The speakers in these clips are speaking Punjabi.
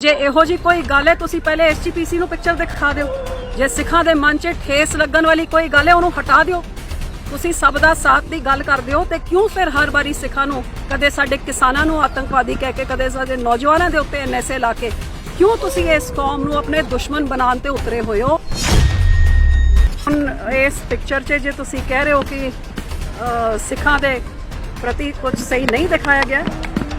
ਜੇ ਇਹੋ ਜੀ ਕੋਈ ਗੱਲ ਹੈ, ਤੁਸੀਂ ਪਹਿਲੇ ਐਸਜੀਪੀਸੀ ਨੂੰ ਪਿਕਚਰ ਦਿਖਾ ਦਿਓ। ਜੇ ਸਿੱਖਾਂ ਦੇ ਮਨ 'ਚ ਠੇਸ ਲੱਗਣ ਵਾਲੀ ਕੋਈ ਗੱਲ ਹੈ, ਉਹਨੂੰ ਹਟਾ ਦਿਓ। ਤੁਸੀਂ ਸਭ ਦਾ ਸਾਥ ਦੀ ਗੱਲ ਕਰਦੇ ਹੋ ਤੇ ਕਿਉਂ ਫਿਰ ਹਰ ਵਾਰੀ ਸਿੱਖਾਂ ਨੂੰ ਕਦੇ ਸਾਡੇ ਕਿਸਾਨਾਂ ਨੂੰ ਆਤੰਕਵਾਦੀ ਕਹਿ ਕੇ, ਕਦੇ ਸਾਡੇ ਨੌਜਵਾਨਾਂ ਦੇ ਉੱਤੇ ਐਨਐਸਏ ਲਾ ਕੇ, ਕਿਉਂ ਤੁਸੀਂ ਇਸ ਕੌਮ ਨੂੰ ਆਪਣੇ ਦੁਸ਼ਮਣ ਬਣਾਉਣ ਤੇ ਉਤਰੇ ਹੋਏ ਹੋ? ਹੁਣ ਇਸ ਪਿਕਚਰ 'ਚ ਜੇ ਤੁਸੀਂ ਕਹਿ ਰਹੇ ਹੋ ਕਿ ਸਿੱਖਾਂ ਦੇ ਪ੍ਰਤੀ ਕੁਝ ਸਹੀ ਨਹੀਂ ਦਿਖਾਇਆ ਗਿਆ,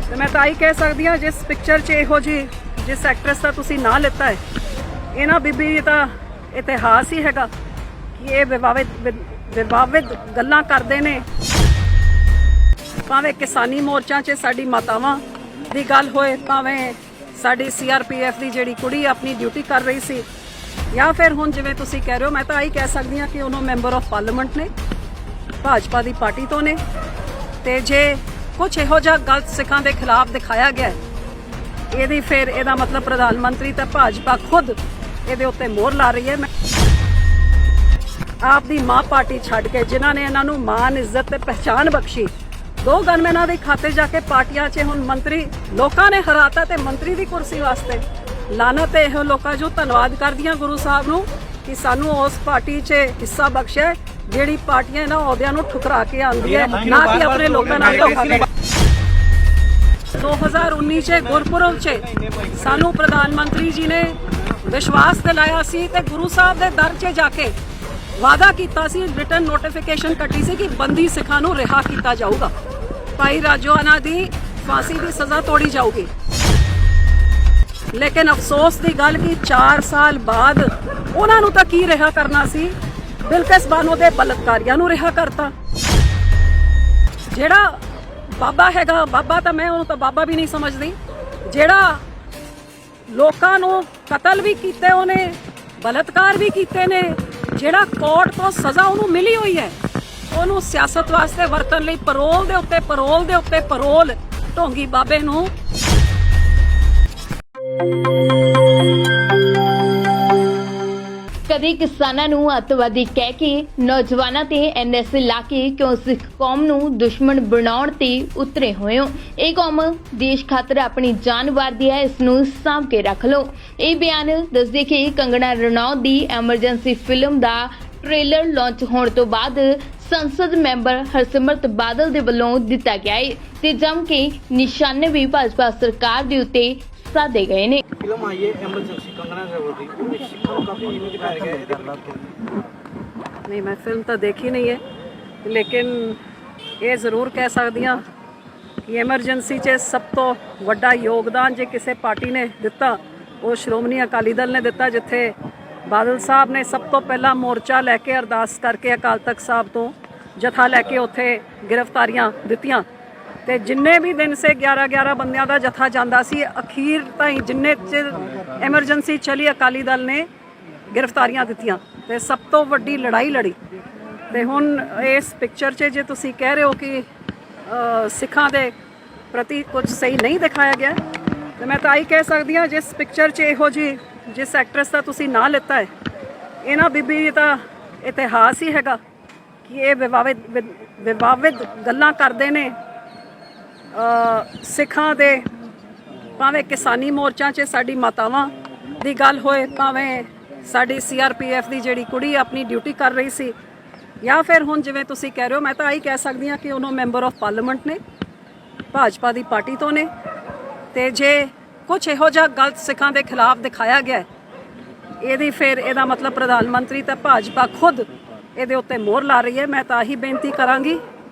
ਤੇ ਮੈਂ ਤਾਂ ਹੀ ਕਹਿ ਸਕਦੀ ਹਾਂ, ਜਿਸ ਪਿਕਚਰ 'ਚ ਇਹੋ ਜੀ ਜਿਸ ਐਕਟਰਸ ਦਾ ਤੁਸੀਂ ਨਾਂ ਲਿੱਤਾ ਹੈ ਇਹਨਾਂ ਬੀਬੀ ਦਾ ਇਤਿਹਾਸ ਹੀ ਹੈਗਾ ਕਿ ਇਹ ਵਿਵਾਦਿਤ ਵਿਵਾਦਿਤ ਗੱਲਾਂ ਕਰਦੇ ਨੇ। ਭਾਵੇਂ ਕਿਸਾਨੀ ਮੋਰਚਾ 'ਚ ਸਾਡੀ ਮਾਤਾਵਾਂ ਦੀ ਗੱਲ ਹੋਏ ਭਾਵੇਂ ਸਾਡੀ ਸੀਆਰਪੀਐਫ ਦੀ ਜਿਹੜੀ ਕੁੜੀ ਆਪਣੀ ਡਿਊਟੀ ਕਰ ਰਹੀ ਸੀ ਜਾਂ ਫਿਰ ਹੁਣ ਜਿਵੇਂ ਤੁਸੀਂ ਕਹਿ ਰਹੇ ਹੋ ਮੈਂ ਤਾਂ ਆਹੀ ਕਹਿ ਸਕਦੀ ਹਾਂ ਕਿ ਉਹਨੂੰ ਮੈਂਬਰ ਆਫ ਪਾਰਲੀਮੈਂਟ ਨੇ ਭਾਜਪਾ ਦੀ ਪਾਰਟੀ ਤੋਂ ਨੇ। ਤੇ ਜੇ ਕੁਝ ਇਹੋ ਜਿਹਾ ਗਲਤ ਸਿੱਖਾਂ ਦੇ ਖਿਲਾਫ ਦਿਖਾਇਆ ਗਿਆ ਹੈ, ਇਹਦੀ ਫਿਰ ਇਹਦਾ ਮਤਲਬ ਪ੍ਰਧਾਨ ਮੰਤਰੀ ਤੇ ਭਾਜਪਾ ਖੁਦ ਇਹਦੇ ਉੱਤੇ ਮੋਹਰ ਲਾ ਰਹੀ ਹੈ। ਮੈਂ ਆਪ ਦੀ ਮਾਂ ਪਾਰਟੀ ਛੱਡ ਕੇ ਜਿਨ੍ਹਾਂ ਨੇ ਇਹਨਾਂ ਨੂੰ ਮਾਨ ਇੱਜ਼ਤ ਤੇ ਪਹਿਚਾਨ ਬਖਸ਼ੀ ਦੋ ਗਨਮੈਨਾਂ ਦੇ ਖਾਤੇ ਜਾ ਕੇ ਪਾਰਟੀਆਂ 'ਚ ਹੁਣ ਮੰਤਰੀ ਲੋਕਾਂ ਨੇ ਹਰਾਤਾ ਤੇ ਮੰਤਰੀ ਦੀ ਕੁਰਸੀ ਵਾਸਤੇ। ਲਾਨਤ ਹੈ ਇਹੋ ਲੋਕਾਂ ਜੋ ਧੰਨਵਾਦ ਕਰਦੀਆਂ ਗੁਰੂ ਸਾਹਿਬ ਨੂੰ ਕਿ ਸਾਨੂੰ ਉਸ ਪਾਰਟੀ 'ਚ ਹਿੱਸਾ ਬਖਸ਼ਿਆ ਜਿਹੜੀ ਪਾਰਟੀਆਂ ਇਹਨਾਂ ਅਹੁਦਿਆਂ ਨੂੰ ਠੁਕਰਾ ਕੇ ਆਉਂਦੀ ਹੈ ਨਾ ਕਿ ਆਪਣੇ ਲੋਕਾਂ ਨਾਲ ਧੋਖਾ 2019 ਚ ਗੁਰਪੁਰਬ ਚ ਸਾਨੂੰ ਪ੍ਰਧਾਨ ਮੰਤਰੀ ਜੀ ਨੇ ਵਿਸ਼ਵਾਸ ਦਿਲਾਇਆ ਸੀ ਤੇ ਗੁਰੂ ਸਾਹਿਬ ਦੇ ਦਰ 'ਚ ਜਾ ਕੇ ਵਾਅਦਾ ਕੀਤਾ ਸੀ ਰਿਟਨ ਨੋਟੀਫਿਕੇਸ਼ਨ ਕੱਟੀ ਸੀ ਕਿ ਬੰਦੀ ਸਿੱਖਾਂ ਨੂੰ ਰਿਹਾ ਕੀਤਾ ਜਾਊਗਾ। ਭਾਈ ਰਾਜੋਆਨਾ ਦੀ ਫਾਂਸੀ ਦੀ ਸਜ਼ਾ ਤੋੜੀ ਜਾਊਗੀ। ਲੇਕਿਨ ਅਫਸੋਸ ਦੀ ਗੱਲ ਕਿ 4 ਸਾਲ ਬਾਅਦ ਉਹਨਾਂ ਨੂੰ ਤਾਂ ਕੀ ਰਿਹਾ ਕਰਨਾ ਸੀ? ਬਿਲਕਿਸ ਬਾਨੋ ਦੇ ਬਲਤਕਾਰੀਆਂ ਨੂੰ ਰਿਹਾ ਕਰਤਾ। ਜਿਹੜਾ ਬਾਬਾ ਹੈਗਾ, ਬਾਬਾ ਤਾਂ ਮੈਂ ਉਹਨੂੰ ਤਾਂ ਬਾਬਾ ਵੀ ਨਹੀਂ ਸਮਝਦੀ। ਜਿਹੜਾ ਲੋਕਾਂ ਨੂੰ ਕਤਲ ਵੀ ਕੀਤੇ ਉਹਨੇ, ਬਲਤਕਾਰ ਵੀ ਕੀਤੇ ਨੇ, ਜਿਹੜਾ ਕੋਰਟ ਤੋਂ ਸਜ਼ਾ ਉਹਨੂੰ ਮਿਲੀ ਹੋਈ ਹੈ, ਉਹਨੂੰ ਸਿਆਸਤ ਵਾਸਤੇ ਵਰਤਣ ਲਈ ਪਰੋਲ ਦੇ ਉੱਤੇ ਪਰੋਲ ਦੇ ਉੱਤੇ ਪਰੋਲ ਢੋਂਗੀ ਬਾਬੇ ਨੂੰ। ਕਦੇ ਕਿਸਾਨਾਂ ਨੂੰ ਅੱਤਵਾਦੀ ਕਹਿ ਕੇ ਨੌਜਵਾਨਾਂ ਤੇ ਐਨਐਸਏ ਲਾ ਕੇ ਕਿਉਂ ਸਿੱਖ ਕੌਮ ਨੂੰ ਦੁਸ਼ਮਣ ਬਣਾਉਣ ਤੇ ਉਤਰੇ ਹੋਏ ਹੋ? ਇਹ ਕੌਮ ਦੇਸ਼ ਖਾਤਰ ਆਪਣੀ ਜਾਨ ਵਾਰਦੀ ਹੈ, ਇਸ ਨੂੰ ਸਾਂਭ ਕੇ ਰੱਖ ਲਓ। ਇਹ ਬਿਆਨ ਦੱਸਦੇ ਕਿ ਕੰਗਣਾ ਰਣੌਤ ਦੀ ਐਮਰਜੈਂਸੀ ਫਿਲਮ ਦਾ ਟ੍ਰੇਲਰ ਲਾਂਚ ਹੋਣ ਤੋਂ ਬਾਅਦ ਸੰਸਦ ਮੈਂਬਰ ਹਰਸਿਮਰਤ ਬਾਦਲ ਦੇ ਵੱਲੋਂ ਦਿੱਤਾ ਗਿਆ ਹੈ ਤੇ ਜਮ ਕੇ ਨਿਸ਼ਾਨੇ ਵੀ ਭਾਜਪਾ ਸਰਕਾਰ ਦੇ ਉੱਤੇ ਸਾਧੇ ਗਏ ਨੇ। ਫਿਲਮ ਆਈ ਹੈ ਐਮਰਜੈਂਸੀ ਕੰਗਣਾ ਰਣੌਤ ਦੀ। ਉਹਦੇ ਵਿੱਚ ਸਿੱਖਾਂ ਨੂੰ ਕਾਫੀ ਜਿਵੇਂ ਦਿਖਾਇਆ ਗਿਆ ਹੈ ਨਹੀਂ ਮੈਂ ਫਿਲਮ ਤਾਂ ਦੇਖੀ ਨਹੀਂ ਹੈ ਲੇਕਿਨ ਇਹ ਜ਼ਰੂਰ ਕਹਿ ਸਕਦੀ ਹਾਂ ਕਿ ਐਮਰਜੈਂਸੀ 'ਚ ਸਭ ਤੋਂ ਵੱਡਾ ਯੋਗਦਾਨ ਜੇ ਕਿਸੇ ਪਾਰਟੀ ਨੇ ਦਿੱਤਾ ਉਹ ਸ਼੍ਰੋਮਣੀ ਅਕਾਲੀ ਦਲ ਨੇ ਦਿੱਤਾ ਜਿੱਥੇ ਬਾਦਲ ਸਾਹਿਬ ਨੇ ਸਭ ਤੋਂ ਪਹਿਲਾਂ ਮੋਰਚਾ ਲੈ ਕੇ ਅਰਦਾਸ ਕਰਕੇ ਅਕਾਲ ਤਖਤ ਸਾਹਿਬ ਤੋਂ ਜਥਾ ਲੈ ਕੇ ਉੱਥੇ ਗ੍ਰਿਫਤਾਰੀਆਂ ਦਿੱਤੀਆਂ। ਤੇ ਜਿੰਨੇ ਵੀ ਦਿਨ ਸੇ 11 11 ਬੰਦਿਆਂ ਦਾ ਜਥਾ ਜਾਂਦਾ ਸੀ, ਅਖੀਰ ਤਾਈਂ ਜਿੰਨੇ ਚਿਰ ਐਮਰਜੈਂਸੀ ਚਲੀ, ਅਕਾਲੀ ਦਲ ਨੇ ਗ੍ਰਿਫਤਾਰੀਆਂ ਦਿੱਤੀਆਂ ਤੇ ਸਭ ਤੋਂ ਵੱਡੀ ਲੜਾਈ ਲੜੀ। ਤੇ ਹੁਣ ਇਸ ਪਿਕਚਰ 'ਚ ਜੇ ਤੁਸੀਂ ਕਹਿ ਰਹੇ ਹੋ ਕਿ ਸਿੱਖਾਂ ਦੇ ਪ੍ਰਤੀ ਕੁਝ ਸਹੀ ਨਹੀਂ ਦਿਖਾਇਆ ਗਿਆ, ਤੇ ਮੈਂ ਤਾਂ ਹੀ ਕਹਿ ਸਕਦੀ ਹਾਂ, ਜਿਸ ਪਿਕਚਰ 'ਚ ਇਹੋ ਜੀ ਜਿਸ ਐਕਟਰਸ ਦਾ ਤੁਸੀਂ ਨਾਂ ਲਿੱਤਾ ਹੈ, ਇਹਨਾਂ ਬੀਬੀ ਦਾ ਇਤਿਹਾਸ ਹੀ ਹੈਗਾ ਕਿ ਇਹ ਵਿਵਾਦਿਤ ਵਿਵਾਦਿਤ ਗੱਲਾਂ ਕਰਦੇ ਨੇ ਸਿੱਖਾਂ ਦੇ ਭਾਵੇਂ ਕਿਸਾਨੀ ਮੋਰਚਾ 'ਚ ਸਾਡੀ ਮਾਤਾਵਾਂ ਦੀ ਗੱਲ ਹੋਏ, ਭਾਵੇਂ ਸਾਡੀ ਸੀਆਰਪੀਐਫ ਦੀ ਜਿਹੜੀ ਕੁੜੀ ਆਪਣੀ ਡਿਊਟੀ ਕਰ ਰਹੀ ਸੀ, ਜਾਂ ਫਿਰ ਹੁਣ ਜਿਵੇਂ ਤੁਸੀਂ ਕਹਿ ਰਹੇ ਹੋ, ਮੈਂ ਤਾਂ ਆਹੀ ਕਹਿ ਸਕਦੀ ਹਾਂ ਕਿ ਉਹਨੂੰ ਮੈਂਬਰ ਆਫ ਪਾਰਲੀਮੈਂਟ ਨੇ, ਭਾਜਪਾ ਦੀ ਪਾਰਟੀ ਤੋਂ ਨੇ, ਤੇ ਜੇ ਕੁਝ ਇਹੋ ਜਿਹਾ ਗਲਤ ਸਿੱਖਾਂ ਦੇ ਖਿਲਾਫ ਦਿਖਾਇਆ ਗਿਆ, ਇਹਦੀ ਫਿਰ ਇਹਦਾ ਮਤਲਬ ਪ੍ਰਧਾਨ ਮੰਤਰੀ ਤਾਂ ਭਾਜਪਾ ਖੁਦ ਇਹਦੇ ਉੱਤੇ ਮੋਹਰ ਲਾ ਰਹੀ ਹੈ, ਮੈਂ ਤਾਂ ਆਹੀ ਬੇਨਤੀ ਕਰਾਂਗੀ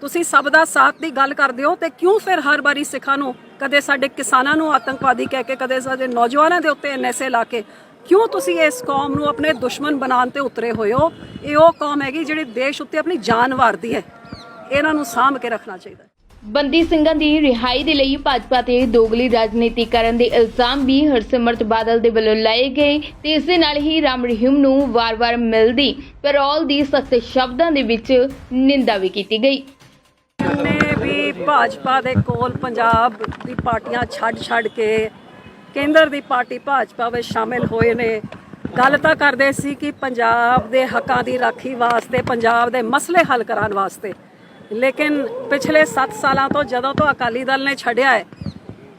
ਤੁਸੀਂ ਸਭ ਦਾ ਸਾਥ ਦੀ ਗੱਲ ਕਰਦੇ ਹੋ ਤੇ ਕਿਉਂ ਫਿਰ ਹਰ ਵਾਰੀ ਸਿੱਖਾਂ ਨੂੰ, ਕਦੇ ਸਾਡੇ ਕਿਸਾਨਾਂ ਨੂੰ ਆਤੰਕਵਾਦੀ ਕਹਿ ਕੇ, ਕਦੇ ਸਾਡੇ ਨੌਜਵਾਨਾਂ ਦੇ ਉੱਤੇ ਐਨਐਸਏ ਲਾ ਕੇ, ਕਿਉਂ ਤੁਸੀਂ ਇਸ ਕੌਮ ਨੂੰ ਆਪਣੇ ਦੁਸ਼ਮਣ ਬਣਾਉਣ ਤੇ ਉਤਰੇ ਹੋਏ ਹੋ? ਇਹ ਉਹ ਕੌਮ ਹੈਗੀ ਜਿਹੜੀ ਦੇਸ਼ ਉੱਤੇ ਆਪਣੀ ਜਾਨ ਵਾਰਦੀ ਹੈ। ਇਹਨਾਂ ਨੂੰ ਸਾਂਭ ਕੇ ਰੱਖਣਾ ਚਾਹੀਦਾ ਬੰਦੀ ਸਿੰਘਾਂ ਦੀ ਰਿਹਾਈ ਦੇ ਲਈ ਭਾਜਪਾ ਤੇ ਦੋਗਲੀ ਰਾਜਨੀਤੀ ਕਰਨ ਦੇ ਇਲਜ਼ਾਮ ਵੀ ਹਰਸਿਮਰਤ ਬਾਦਲ ਦੇ ਵੱਲੋਂ ਲਾਏ ਗਏ ਤੇ ਇਸ ਦੇ ਨਾਲ ਹੀ ਰਾਮ ਰਹੀਮ ਨੂੰ ਵਾਰ-ਵਾਰ ਮਿਲਦੀ, ਪੈਰੋਲ ਦੀ ਸਖਤ ਸ਼ਬਦਾਂ ਦੇ ਵਿੱਚ ਨਿੰਦਾ ਵੀ ਕੀਤੀ ਗਈ। ਨੇ ਵੀ ਭਾਜਪਾ ਦੇ ਕੋਲ ਪੰਜਾਬ ਦੀ ਪਾਰਟੀਆਂ ਛੱਡ ਛੱਡ ਕੇ ਕੇਂਦਰ ਦੀ ਪਾਰਟੀ ਭਾਜਪਾ ਵਿੱਚ ਸ਼ਾਮਿਲ ਹੋਏ ਨੇ, ਗੱਲ ਤਾਂ ਕਰਦੇ ਸੀ ਕਿ ਪੰਜਾਬ ਦੇ ਹੱਕਾਂ ਦੀ ਰਾਖੀ ਵਾਸਤੇ, ਪੰਜਾਬ ਦੇ ਮਸਲੇ ਹੱਲ ਕਰਾਉਣ ਵਾਸਤੇ। ਲੇਕਿਨ ਪਿਛਲੇ 7 ਸਾਲਾਂ ਤੋਂ ਜਦੋਂ ਤੋਂ ਅਕਾਲੀ ਦਲ ਨੇ ਛੱਡਿਆ ਹੈ,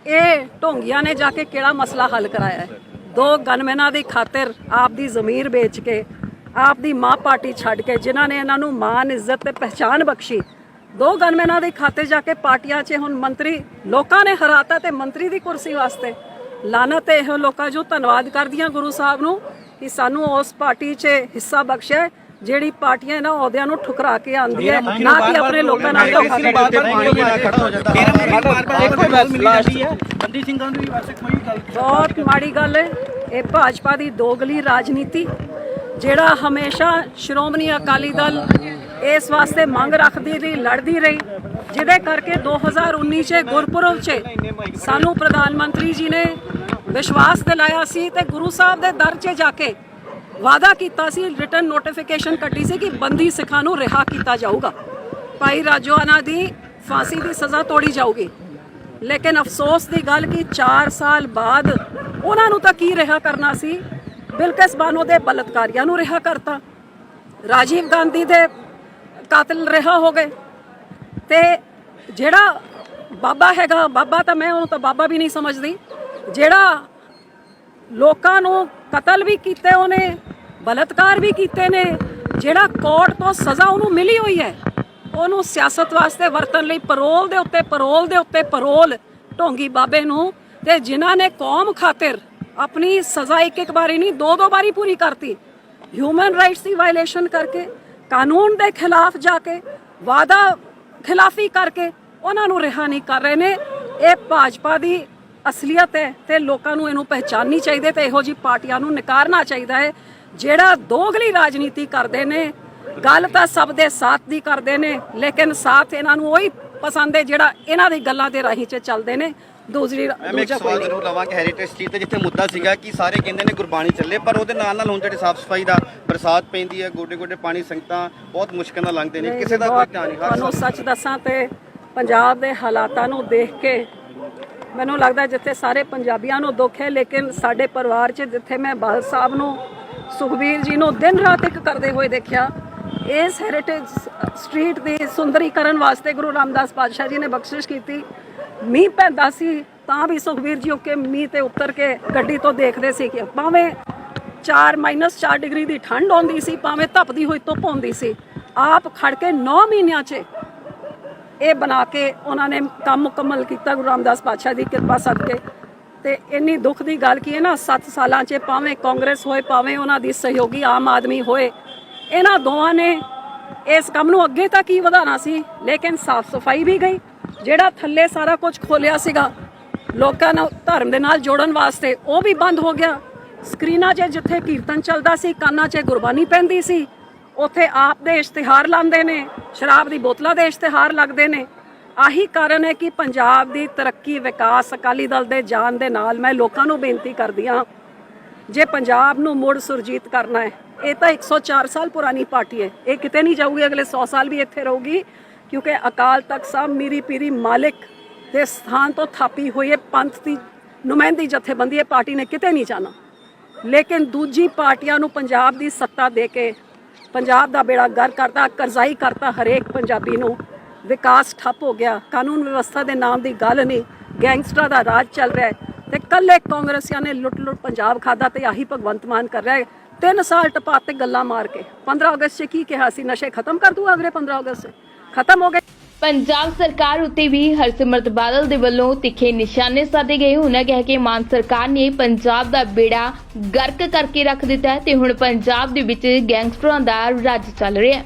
ਇਹ ਢੋਂਗੀਆਂ ਨੇ ਜਾ ਕੇ ਕਿਹੜਾ ਮਸਲਾ ਹੱਲ ਕਰਾਇਆ ਹੈ? ਦੋ ਗਨਮੈਨਾਂ ਦੀ ਖਾਤਰ ਆਪ ਦੀ ਜ਼ਮੀਰ ਵੇਚ ਕੇ, ਆਪ ਦੀ ਮਾਂ ਪਾਰਟੀ ਛੱਡ ਕੇ, ਜਿਨ੍ਹਾਂ ਨੇ ਇਹਨਾਂ ਨੂੰ ਮਾਨ ਇੱਜ਼ਤ ਤੇ ਪਹਿਚਾਨ ਬਖਸ਼ੀ ਦੋ ਗਨਮੈਨਾਂ ਦੀ ਖਾਤੇ ਜਾ ਕੇ ਪਾਰਟੀਆਂ 'ਚ ਹੁਣ ਮੰਤਰੀ ਲੋਕਾਂ ਨੇ ਹਰਾਤਾ ਤੇ ਮੰਤਰੀ ਦੀ ਕੁਰਸੀ ਵਾਸਤੇ। ਲਾਨਤ ਹੈ ਇਹੋ ਲੋਕਾਂ ਜੋ ਧੰਨਵਾਦ ਕਰਦੀਆਂ ਗੁਰੂ ਸਾਹਿਬ ਨੂੰ ਕਿ ਸਾਨੂੰ ਉਸ ਪਾਰਟੀ 'ਚ ਹਿੱਸਾ ਬਖਸ਼ਿਆ ਜਿਹੜੀ ਪਾਰਟੀਆਂ ਇਹਨਾਂ ਅਹੁਦਿਆਂ ਨੂੰ ਠੁਕਰਾ ਕੇ ਆਂਦੀ ਹੈ ਨਾ ਕਿ ਆਪਣੇ ਲੋਕਾਂ ਨਾਲ ਧੋਖਾ ਕਰਦੀ ਬੰਦੀ ਸਿੰਘਾਂ ਦੀ ਵੈਸੇ ਕੋਈ ਗੱਲ ਬਹੁਤ ਮਾੜੀ ਗੱਲ ਹੈ। ਇਹ ਭਾਜਪਾ ਦੀ ਦੋਗਲੀ ਰਾਜਨੀਤੀ ਜਿਹੜਾ ਹਮੇਸ਼ਾ ਸ਼੍ਰੋਮਣੀ ਅਕਾਲੀ ਦਲ ਇਸ ਵਾਸਤੇ ਮੰਗ ਰੱਖਦੀ ਰਹੀ, ਲੜਦੀ ਰਹੀ। ਜਿਹਦੇ ਕਰਕੇ 2019 ਚ, ਗੁਰਪੁਰਬ ਚ ਸਾਨੂੰ ਪ੍ਰਧਾਨ ਮੰਤਰੀ ਜੀ ਨੇ ਵਿਸ਼ਵਾਸ ਦਿਲਾਇਆ ਸੀ ਤੇ ਗੁਰੂ ਸਾਹਿਬ ਦੇ ਦਰ 'ਚ ਜਾ ਕੇ ਵਾਅਦਾ ਕੀਤਾ ਸੀ ਰਿਟਰਨ ਨੋਟੀਫਿਕੇਸ਼ਨ ਕੱਢੀ ਸੀ ਕਿ ਬੰਦੀ ਸਿੱਖਾਂ ਨੂੰ ਰਿਹਾ ਕੀਤਾ ਜਾਊਗਾ। ਭਾਈ ਰਾਜੋਆਨਾ ਦੀ ਫਾਂਸੀ ਦੀ ਸਜ਼ਾ ਤੋੜੀ ਜਾਊਗੀ। ਲੇਕਿਨ ਅਫਸੋਸ ਦੀ ਗੱਲ ਕਿ 4 ਸਾਲ ਬਾਅਦ ਉਹਨਾਂ ਨੂੰ ਤਾਂ ਕੀ ਰਿਹਾ ਕਰਨਾ ਸੀ? ਬਿਲਕਿਸ ਬਾਨੋ ਦੇ ਬਲਤਕਾਰੀਆਂ ਨੂੰ ਰਿਹਾ ਕਰਤਾ। ਰਾਜੀਵ ਗਾਂਧੀ ਦੇ ਕਾਤਲ ਰਿਹਾ ਹੋ ਗਏ ਤੇ ਜਿਹੜਾ ਬਾਬਾ ਹੈਗਾ, ਬਾਬਾ ਤਾਂ ਮੈਂ ਉਹਨੂੰ ਤਾਂ ਬਾਬਾ ਵੀ ਨਹੀਂ ਸਮਝਦੀ। ਜਿਹੜਾ ਲੋਕਾਂ ਨੂੰ ਕਤਲ ਵੀ ਕੀਤੇ ਉਹਨੇ, ਬਲਤਕਾਰ ਵੀ ਕੀਤੇ ਨੇ, ਜਿਹੜਾ ਕੋਰਟ ਤੋਂ ਸਜ਼ਾ ਉਹਨੂੰ ਮਿਲੀ ਹੋਈ ਹੈ, ਉਹਨੂੰ ਸਿਆਸਤ ਵਾਸਤੇ ਵਰਤਣ ਲਈ ਪਰੋਲ ਦੇ ਉੱਤੇ ਪਰੋਲ ਦੇ ਉੱਤੇ ਪਰੋਲ ਢੋਂਗੀ ਬਾਬੇ ਨੂੰ, ਤੇ ਜਿਨ੍ਹਾਂ ਨੇ ਕੌਮ ਖਾਤਰ ਆਪਣੀ ਸਜ਼ਾ ਇੱਕ ਇੱਕ ਵਾਰੀ ਨਹੀਂ ਦੋ ਦੋ ਵਾਰੀ ਪੂਰੀ ਕਰਤੀ। ਹਿਊਮਨ ਰਾਈਟਸ ਦੀ ਵਾਇਲੇਸ਼ਨ ਕਰਕੇ ਕਾਨੂੰਨ ਦੇ ਖਿਲਾਫ ਜਾ ਕੇ ਵਾਦਾ ਖਿਲਾਫੀ ਕਰਕੇ ਉਹਨਾਂ ਨੂੰ ਰਿਹਾ ਨਹੀਂ ਕਰ ਰਹੇ ਨੇ। ਇਹ ਭਾਜਪਾ ਦੀ ਅਸਲੀਅਤ ਹੈ ਤੇ ਲੋਕਾਂ ਨੂੰ ਇਹਨੂੰ ਪਹਿਚਾਨਣੀ ਚਾਹੀਦੀ ਤੇ ਇਹੋ ਜੀ ਪਾਰਟੀਆਂ ਨੂੰ ਨਕਾਰਨਾ ਚਾਹੀਦਾ ਹੈ, ਜਿਹੜਾ ਦੋਗਲੀ ਰਾਜਨੀਤੀ ਕਰਦੇ ਨੇ। ਗੱਲ ਤਾਂ ਸਭ ਦੇ ਸਾਥ ਦੀ ਕਰਦੇ ਨੇ, ਲੇਕਿਨ ਸਾਥ ਇਹਨਾਂ ਨੂੰ ਉਹੀ ਪਸੰਦ ਹੈ ਜਿਹੜਾ ਇਹਨਾਂ ਦੀ ਗੱਲਾਂ ਦੇ ਰਾਹੀਂ 'ਚ ਚੱਲਦੇ ਨੇ। ਦੂਸਰੀ ਮੈਂ ਇੱਕ ਦੂਜਾ ਸਵਾਲ ਕੋਈ ਨਹੀਂ ਜ਼ਰੂਰ ਲਵਾਂ ਕਿ ਹੈਰੀਟੇਜ ਸਟਰੀਟ ਤੇ ਜਿੱਥੇ ਮੁੱਦਾ ਸੀਗਾ ਕਿ ਸਾਰੇ ਕਹਿੰਦੇ ਨੇ ਗੁਰਬਾਣੀ ਚੱਲੇ ਪਰ ਉਹਦੇ ਨਾਲ ਨਾਲ ਹੁਣ ਜਿਹੜੇ ਸਾਫ਼ ਸਫ਼ਾਈ ਦਾ ਬਰਸਾਤ ਪੈਂਦੀ ਹੈ ਗੋਡੇ ਗੋਡੇ ਪਾਣੀ ਸੰਗਤਾਂ ਬਹੁਤ ਮੁਸ਼ਕਲ ਨਾਲ ਲੰਘਦੇ ਨੇ। ਕਿਸੇ ਦਾ ਕੋਈ ਧਿਆਨ ਨਹੀਂ ਤੁਹਾਨੂੰ ਸੱਚ ਦੱਸਾਂ ਤੇ ਪੰਜਾਬ ਦੇ ਹਾਲਾਤਾਂ ਨੂੰ ਦੇਖ ਕੇ ਮੈਨੂੰ ਲੱਗਦਾ ਜਿੱਥੇ ਸਾਰੇ ਪੰਜਾਬੀਆਂ ਨੂੰ ਦੁੱਖ ਹੈ ਲੇਕਿਨ ਸਾਡੇ ਪਰਿਵਾਰ 'ਚ ਜਿੱਥੇ ਮੈਂ ਬਾਲ ਸਾਹਿਬ ਨੂੰ ਸੁਖਬੀਰ ਜੀ ਨੂੰ ਦਿਨ ਰਾਤ ਇੱਕ ਕਰਦੇ ਹੋਏ ਦੇਖਿਆ ਇਸ ਹੈਰੀਟੇਜ ਸਟਰੀਟ ਦੀ ਸੁੰਦਰੀਕਰਨ ਵਾਸਤੇ ਗੁਰੂ ਰਾਮਦਾਸ ਪਾਤਸ਼ਾਹ ਜੀ ਨੇ ਬਖਸ਼ਿਸ਼ ਕੀਤੀ। ਮੀਂਹ ਪੈਂਦਾ ਸੀ, ਤਾਂ ਵੀ ਸੁਖਬੀਰ ਜੀ ਉੱਕੇ ਮੀਂਹ ਤੇ ਉੱਤਰ ਕੇ ਗੱਡੀ ਤੋਂ ਦੇਖਦੇ ਸੀ ਕਿ ਭਾਵੇਂ 4 4 ਡਿਗਰੀ ਦੀ ਠੰਡ ਆਉਂਦੀ ਸੀ, ਭਾਵੇਂ ਧੱਪਦੀ ਹੋਈ ਧੁੱਪ ਆਉਂਦੀ ਸੀ, ਆਪ ਖੜ ਕੇ 9 ਮਹੀਨਿਆਂ 'ਚ ਇਹ ਬਣਾ ਕੇ ਉਹਨਾਂ ਨੇ ਕੰਮ ਮੁਕੰਮਲ ਕੀਤਾ ਗੁਰੂ ਰਾਮਦਾਸ ਪਾਤਸ਼ਾਹ ਦੀ ਕਿਰਪਾ ਸਦਕੇ। ਤੇ ਇੰਨੀ ਦੁੱਖ ਦੀ ਗੱਲ ਕੀ ਹੈ ਨਾ 7 ਸਾਲਾਂ 'ਚ ਭਾਵੇਂ ਕਾਂਗਰਸ ਹੋਏ, ਭਾਵੇਂ ਉਹਨਾਂ ਦੀ ਸਹਿਯੋਗੀ ਆਮ ਆਦਮੀ ਹੋਏ ਇਹਨਾਂ ਦੋਵਾਂ ਨੇ ਇਸ ਕੰਮ ਨੂੰ ਅੱਗੇ ਤਾਂ ਕੀ ਵਧਾਉਣਾ ਸੀ, ਲੇਕਿਨ ਸਾਫ਼ ਸਫ਼ਾਈ ਵੀ ਗਈ, ਜਿਹੜਾ ਥੱਲੇ ਸਾਰਾ ਕੁਝ ਖੋਲਿਆ ਸੀਗਾ, ਲੋਕਾਂ ਨੂੰ ਧਰਮ ਦੇ ਨਾਲ ਜੋੜਨ ਵਾਸਤੇ ਉਹ ਵੀ ਬੰਦ ਹੋ ਗਿਆ। ਸਕਰੀਨਾਂ 'ਚ ਜਿੱਥੇ ਕੀਰਤਨ ਚੱਲਦਾ ਸੀ, ਕੰਨਾਂ 'ਚ ਗੁਰਬਾਣੀ ਪੈਂਦੀ ਸੀ, ਉੱਥੇ ਆਪ ਦੇ ਇਸ਼ਤਿਹਾਰ ਲਾਉਂਦੇ ਨੇ, ਸ਼ਰਾਬ ਦੀ ਬੋਤਲਾਂ ਦੇ ਇਸ਼ਤਿਹਾਰ ਲੱਗਦੇ ਨੇ। ਆਹੀ ਕਾਰਨ ਹੈ ਕਿ ਪੰਜਾਬ ਦੀ ਤਰੱਕੀ ਵਿਕਾਸ ਅਕਾਲੀ ਦਲ ਦੇ ਜਾਣ ਦੇ ਨਾਲ ਮੈਂ ਲੋਕਾਂ ਨੂੰ ਬੇਨਤੀ ਕਰਦੀ ਹਾਂ, ਜੇ ਪੰਜਾਬ ਨੂੰ ਮੁੜ ਸੁਰਜੀਤ ਕਰਨਾ ਹੈ ਇਹ ਤਾਂ 104 ਸਾਲ ਪੁਰਾਣੀ ਪਾਰਟੀ ਹੈ। ਇਹ ਕਿਤੇ ਨਹੀਂ ਜਾਊਗੀ, ਅਗਲੇ 100 ਸਾਲ ਵੀ ਇੱਥੇ ਰਹੂਗੀ, ਕਿਉਂਕਿ ਅਕਾਲ ਤਖਤ ਸਾਹਿਬ ਮੀਰੀ ਪੀਰੀ ਮਾਲਿਕ ਦੇ ਸਥਾਨ ਤੋਂ ਥਾਪੀ ਹੋਈ ਹੈ ਪੰਥ ਦੀ ਨੁਮਾਇੰਦੀ ਜਥੇਬੰਦੀ ਇਹ ਪਾਰਟੀ ਨੇ ਕਿਤੇ ਨਹੀਂ ਜਾਣਾ। ਲੇਕਿਨ ਦੂਜੀ ਪਾਰਟੀਆਂ ਨੂੰ ਪੰਜਾਬ ਦੀ ਸੱਤਾ ਦੇ ਕੇ ਪੰਜਾਬ ਦਾ ਬੇੜਾ ਗਰ ਕਰਤਾ, ਕਰਜ਼ਾਈ ਕਰਤਾ ਹਰੇਕ ਪੰਜਾਬੀ ਨੂੰ, ਵਿਕਾਸ ਠੱਪ ਹੋ ਗਿਆ, ਕਾਨੂੰਨ ਵਿਵਸਥਾ ਦੇ ਨਾਮ ਦੀ ਗੱਲ ਨਹੀਂ, ਗੈਂਗਸਟਰਾਂ ਦਾ ਰਾਜ ਚੱਲ ਰਿਹਾ ਹੈ ਤੇ ਕੱਲੇ ਕਾਂਗਰਸੀਆਂ ਨੇ ਲੁੱਟ ਲੁੱਟ ਪੰਜਾਬ ਖਾਦਾ ਤੇ ਆਹੀ ਭਗਵੰਤ ਮਾਨ ਕਰ ਰਿਹਾ ਹੈ। ਤਿੰਨ ਸਾਲ ਟਪਾਤੇ ਗੱਲਾਂ ਮਾਰ ਕੇ। 15 ਅਗਸਤ 'ਚ ਕੀ ਕਿਹਾ ਸੀ? ਨਸ਼ੇ ਖਤਮ ਕਰ ਦੂਗਾ ਅਗਲੇ 15 ਅਗਸਤ 'ਚ। ਖਤਮ ਹੋ ਗਏ। ਪੰਜਾਬ ਸਰਕਾਰ ਉੱਤੇ ਵੀ ਹਰਸਿਮਰਤ ਬਾਦਲ ਦੇ ਵੱਲੋਂ ਤਿੱਖੇ ਨਿਸ਼ਾਨੇ ਸਾਧੇ ਗਏ। ਉਹਨਾਂ ਕਿਹਾ ਕਿ ਮਾਨ ਸਰਕਾਰ ਨੇ ਪੰਜਾਬ ਦਾ ਬੇੜਾ ਗਰਕ ਕਰਕੇ ਰੱਖ ਦਿੱਤਾ ਤੇ ਹੁਣ ਪੰਜਾਬ ਦੇ ਵਿੱਚ ਗੈਂਗਸਟਰਾਂ ਦਾ ਰਾਜ ਚੱਲ ਰਿਹਾ ਹੈ।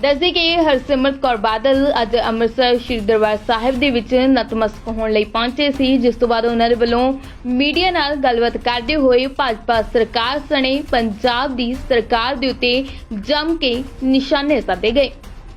ਦੱਸਦੇ ਕਿ ਹਰਸਿਮਰਤ ਕੌਰ ਬਾਦਲ ਅੱਜ ਅੰਮ੍ਰਿਤਸਰ ਸ਼੍ਰੀ ਦਰਬਾਰ ਸਾਹਿਬ ਦੇ ਵਿੱਚ ਨਤਮਸਤਕ ਹੋਣ ਲਈ ਪਹੁੰਚੇ ਸੀ, ਜਿਸ ਤੋਂ ਬਾਅਦ ਉਹਨਾਂ ਦੇ ਵੱਲੋਂ ਮੀਡੀਆ ਨਾਲ ਗੱਲਬਾਤ ਕਰਦੇ ਹੋਏ ਭਾਜਪਾ ਸਰਕਾਰ ਸਣੇ ਪੰਜਾਬ ਦੀ ਸਰਕਾਰ ਦੇ ਉੱਤੇ ਜੰਮ ਕੇ ਨਿਸ਼ਾਨੇ ਸਾਧੇ ਗਏ।